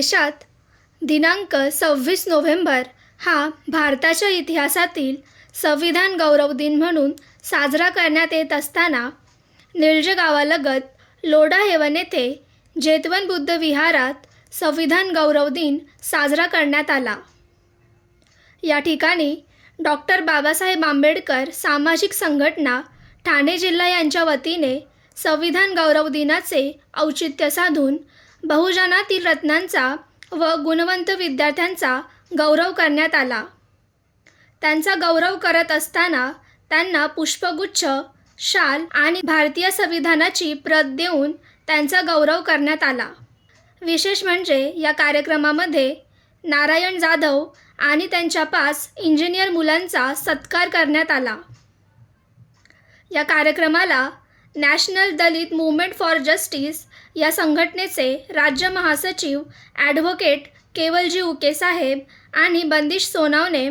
देशात दिनांक सव्वीस नोव्हेंबर हा भारताच्या इतिहासातील संविधान गौरव दिन म्हणून साजरा करण्यात येत असताना निळजे गावालगत लोढा हेवन येथे जेतवन बुद्ध विहारात संविधान गौरव दिन साजरा करण्यात आला. या ठिकाणी डॉक्टर बाबासाहेब आंबेडकर सामाजिक संघटना ठाणे जिल्हा यांच्या वतीने संविधान गौरव दिनाचे औचित्य साधून बहुजनातील रत्नांचा व गुणवंत विद्यार्थ्यांचा गौरव करण्यात आला. त्यांचा गौरव करत असताना त्यांना पुष्पगुच्छ शाल आणि भारतीय संविधानाची प्रत देऊन त्यांचा गौरव करण्यात आला. विशेष म्हणजे या कार्यक्रमामध्ये नारायण जाधव आणि त्यांच्या पाच इंजिनियर मुलांचा सत्कार करण्यात आला. या कार्यक्रमाला National Dalit Movement for Justice या संघटनेचे राज्य महासचिव ॲडव्होकेट केवलजी उके साहेब आणि बंदिश सोनावणे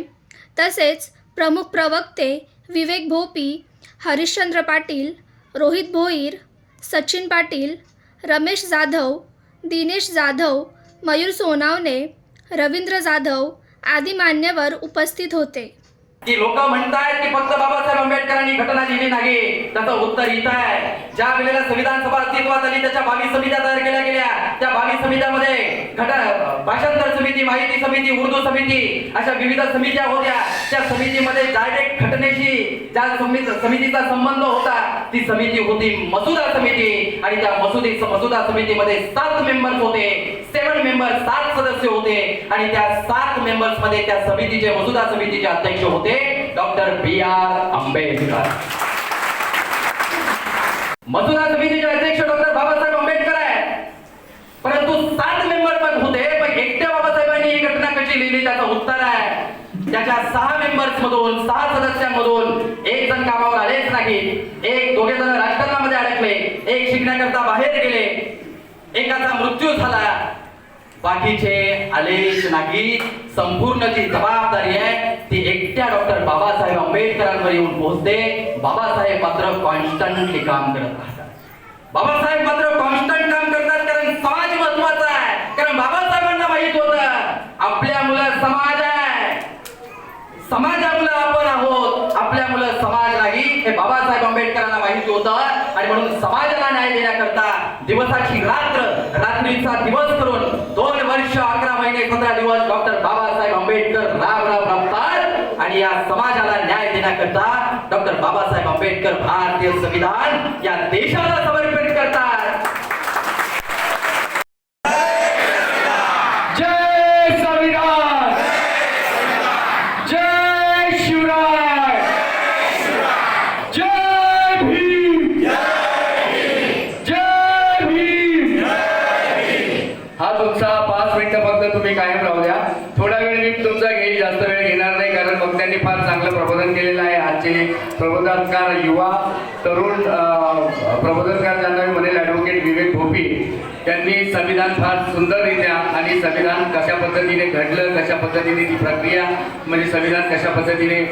तसेच प्रमुख प्रवक्ते विवेक भोपी हरिश्चंद्र पाटील रोहित भोईर सचिन पाटील रमेश जाधव दिनेश जाधव मयूर सोनावणे रवींद्र जाधव आदी मान्यवर उपस्थित होते. की लोक म्हणतायत की फक्त बाबासाहेब आंबेडकरांनी घटना लिहिली नाही. त्याचं उत्तर इथं आहे ज्या वेळेला संविधान सभा अस्तित्वात आली त्याच्या बावीस समित्या तयार केल्या गेल्या. त्या बावीस समित्यामध्ये घट भाषांतर समिती माहिती समिती उर्दू समिती अशा विविध समित्या होत्या. त्या समितीमध्ये डायरेक्ट घटनेशी ज्या समिती समितीचा संबंध होता ती समिती होती मसुदा समिती. आणि त्या मसुदी मसुदा समितीमध्ये सात मेंबर्स होते. सेवन मेंबर सात सदस्य होते. आणि त्या सात मेंबर्समध्ये त्या समितीचे मसुदा समितीचे अध्यक्ष होते डॉक्टर बी आर आंबेडकर. मसुदा समितीचे अध्यक्ष डॉक्टर बाबासाहेब आंबेडकर आहेत. परंतु सात मेंबर पण होते पण एकट्या बाबासाहेबांनी ही घटना कशी लिहिली त्याचं उत्तर आहे. त्याच्या सहा मेंबर्स मधून सहा सदस्यांमधून एक जण कामावर आलेच नाही. एक दोघे जण राजकारणामध्ये अडकले. एक शिकण्याकरता बाहेर गेले. एकाचा मृत्यू झाला. बाकीचे आलेच नाही. संपूर्ण जी जबाबदारी आहे ती एकट्या डॉक्टर बाबासाहेब आंबेडकरांवर येऊन पोहोचते. बाबासाहेब मात्र कॉन्स्टंटली काम करत राहतात. बाबासाहेब मात्र कॉन्स्टंट काम करतात कारण समाज महत्त्वाचा आहे कारण बाबासाहेबांना माहीत होत आपल्या मुलं समाज आहे समाजामुळे आपण आहोत आपल्या मुलं समाज नाही हे बाबासाहेब आंबेडकरांना माहिती होतं. आणि म्हणून समाजाला न्याय देण्याकरता दिवसाची रात्र रात्रीचा दिवस करून दोन वर्ष अकरा महिने पंधरा दिवस डॉक्टर बाबासाहेब आंबेडकर राम राम रमतात आणि या समाजाला न्याय देण्याकरता डॉक्टर बाबासाहेब आंबेडकर भारतीय संविधान या देशाला समर्पित करतात जय संविधान जय शिवराय जय भीम जय भीम हा तुमचा पाच ते कायम राहू द्या. थोडा वेळ मी तुमचा घेईल जास्त वेळ घेणार नाही कारण मग फार चांगलं प्रबोधन केलेलं आहे. आजचे प्रबोधनकार युवा तरुण प्रबोधनकार ॲडव्होकेट त्यांनी संविधान फार सुंदररित्या आणि संविधान कशा पद्धतीने घडलं कशा पद्धतीने ती प्रक्रिया म्हणजे संविधान कशा पद्धतीने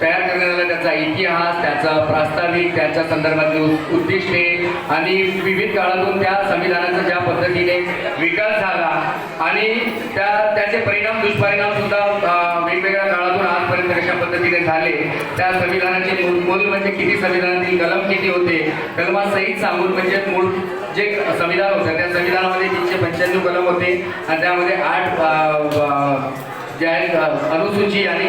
तयार करण्यात आला त्याचा इतिहास त्याचा प्रास्ताविक त्याच्या संदर्भातली उद्दिष्टे आणि विविध काळातून त्या संविधानाचा ज्या पद्धतीने विकास झाला आणि त्या त्याचे परिणाम दुष्परिणाम सुद्धा वेगवेगळ्या काळातून आजपर्यंत कशा पद्धतीने झाले. त्या संविधानाचे मूल मूल म्हणजे किती संविधानातील कलम किती होते? कलमासहित सांगून म्हणजे मूळ जे संविधान होतं त्या संविधानामध्ये तीनशे पंच्याण्णव कलम होते. आणि त्यामध्ये आठ जे आहेत अनुसूची आणि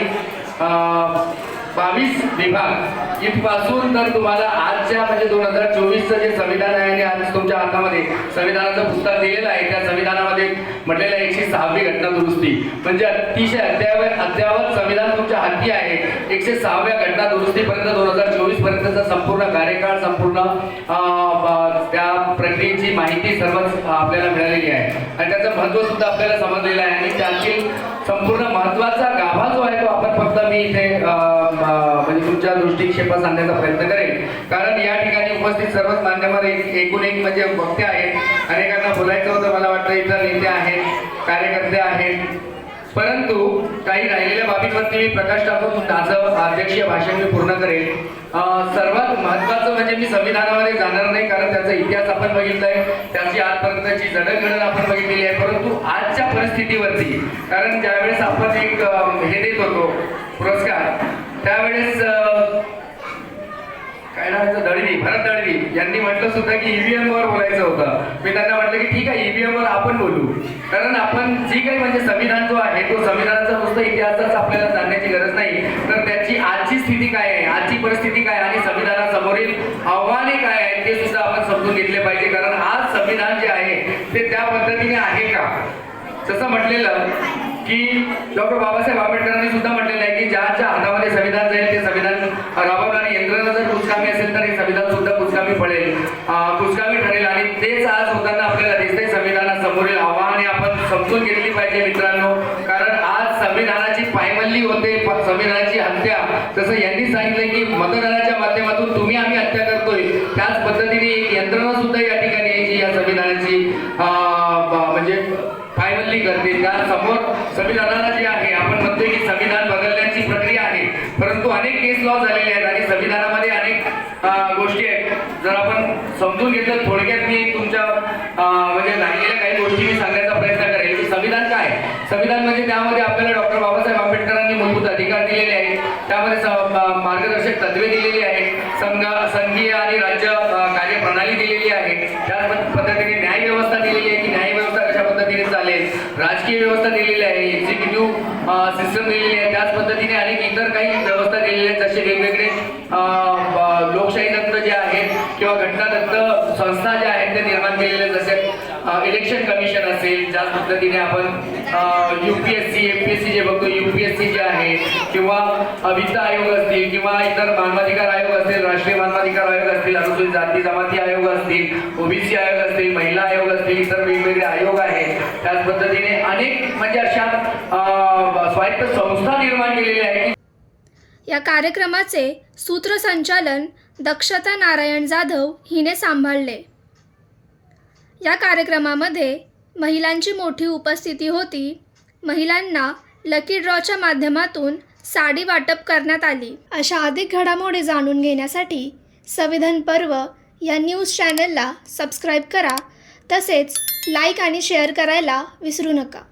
बावीस विभाग. इथपासून तर तुम्हाला आजच्या म्हणजे दोन हजार चोवीसचं जे संविधान आहे आणि आज तुमच्या हातामध्ये. संविधानाचं पुस्तक दिलेलं आहे. त्या संविधानामध्ये म्हटलेलं आहे एकशे सहावी घटना दुरुस्ती. म्हणजे अतिशय अद्यावत अद्यावत संविधान तुमच्या हाती आहे. एकशे सहाव्या घटना दुरुस्तीपर्यंत दोन हजार चोवीस पर्यंतचा संपूर्ण कार्यकाळ संपूर्ण प्रक्रियेची माहिती सर्व आपल्याला मिळालेली आहे. आणि त्याचं महत्त्व सुद्धा आपल्याला समजलेलं आहे. आणि त्यातील संपूर्ण महत्त्वाचा गाभा जो आहे तो आपण फक्त मी इथे म्हणजे तुमच्या दृष्टिक्षेपात सांगण्याचा प्रयत्न करेन. कारण या ठिकाणी उपस्थित सर्वच मान्यवर एक एकूण एक म्हणजे वक्ते आहेत. अनेकांना बोलायचं होतं मला वाटतं इथं नेते आहेत कार्यकर्ते आहेत. परंतु काही राहिलेल्या बाबींवरती मी प्रकाश टाकून माझं अध्यक्षीय भाषण मी पूर्ण करेन सर्वात महत्वाचं म्हणजे मी संविधानामध्ये जाणार नाही कारण त्याचा इतिहास आपण बघितलाय. त्याची आजपर्यंतची जडणघडण आपण बघितलेली आहे. परंतु आजच्या परिस्थितीवरती कारण ज्यावेळेस आपण एक हे देत होतो पुरस्कार त्यावेळेस दळवी भरत दळवी यांनी म्हटलं सुद्धा की ईव्हीएम वर बोलायचं होतं. मी त्यांना म्हटलं की ठीक आहे ईव्हीएम वर आपण बोलू. कारण आपण जी काही म्हणजे संविधान जो आहे तो संविधानाचा नुसतं इतिहासच आपल्याला जाणण्याची गरज नाही. तर त्याची आजची स्थिती काय आहे? आजची परिस्थिती काय आहे? आणि संविधानासमोरील आव्हाने काय आहेत ते सुद्धा आपण समजून घेतले पाहिजे. कारण आज संविधान जे आहे ते त्या पद्धतीने आहे का? तसं म्हटलेलं की डॉक्टर बाबासाहेब आंबेडकरांनी सुद्धा म्हटलेलं आहे की ज्याच्या हातामध्ये संविधान जाईल ते संविधान राबवणारी यंत्रणा जर कुचकामी असेल तर हे संविधान सुद्धा कुचकामी पडेल. कुचकामी ठरेल आणि तेच आज होताना आपल्याला दिसतंय संविधानासमोरील आव्हाने आपण समजून घेतली पाहिजे मित्रांनो. कारण आज संविधानाची पायमल्ली होते संविधानाची हत्या. जसं यांनी सांगितलं की मतदानाच्या माध्यमातून तुम्ही आम्ही हत्या करतोय. त्याच पद्धतीने एक यंत्रणा सुद्धा या ठिकाणी यायची या संविधानाची म्हणजे पायमल्ली करते. त्या समोर संविधानाला जे आहे आपण म्हणतोय की संविधान बदलण्याची प्रक्रिया आहे. परंतु अनेक केस लॉ झाले आहेत आणि संविधानामध्ये अनेक अं, गोष्टी आहेत जर आपण समजून घेतलं. थोडक्यात मी तुमच्या म्हणजे राहिलेल्या काही गोष्टी मी सांगण्याचा प्रयत्न करेल. की संविधान काय? संविधान म्हणजे त्यामध्ये आपल्याला डॉक्टर बाबासाहेब आंबेडकरांनी मूलभूत अधिकार दिलेले आहेत. त्यामध्ये मार्गदर्शक तत्वे दिलेली आहेत. संघ संघीय आणि राज्य कार्यप्रणाली दिलेली आहे. त्या पद्धतीने न्याय व्यवस्था दिलेली आहे. की न्याय राजकीय व्यवस्था दिलेली आहे. एक्झिक्युटिव्ह सिस्टम दिलेली आहे. त्याच पद्धतीने अनेक इतर काही व्यवस्था दिलेल्या आहेत. जसे वेगवेगळे लोकशाही तंत्र जे आहेत किंवा घटनातंत्र संस्था ज्या आहेत ते निर्माण केलेल्या जसे इलेक्शन कमिशन असेल ज्याच पद्धतीने आपण युपीएससी एमपीएससी जे जे आहे किंवा अ, वित्त आयोग असतील किंवा इतर मानवाधिकार आयोग असतील राष्ट्रीय मानवाधिकार आयोग असतील अनुसूचित जाती जमाती आयोग असतील ओबीसी आयोग असतील महिला आयोग असतील इतर वेगवेगळे आयोग आहेत. त्याच पद्धतीने अनेक म्हणजे अशा स्वायत्त संस्था निर्माण केलेल्या आहेत या कार्यक्रमाचे सूत्रसंचालन दक्षता नारायण जाधव हिने सांभाळले. या कार्यक्रमामध्ये महिलांची मोठी उपस्थिती होती. महिलांना लकी ड्रॉच्या माध्यमातून साडी वाटप करण्यात आली. अशा अधिक घडामोडी जाणून घेण्यासाठी संविधान पर्व या न्यूज चॅनलला सबस्क्राईब करा. तसेच लाईक आणि शेअर करायला विसरू नका.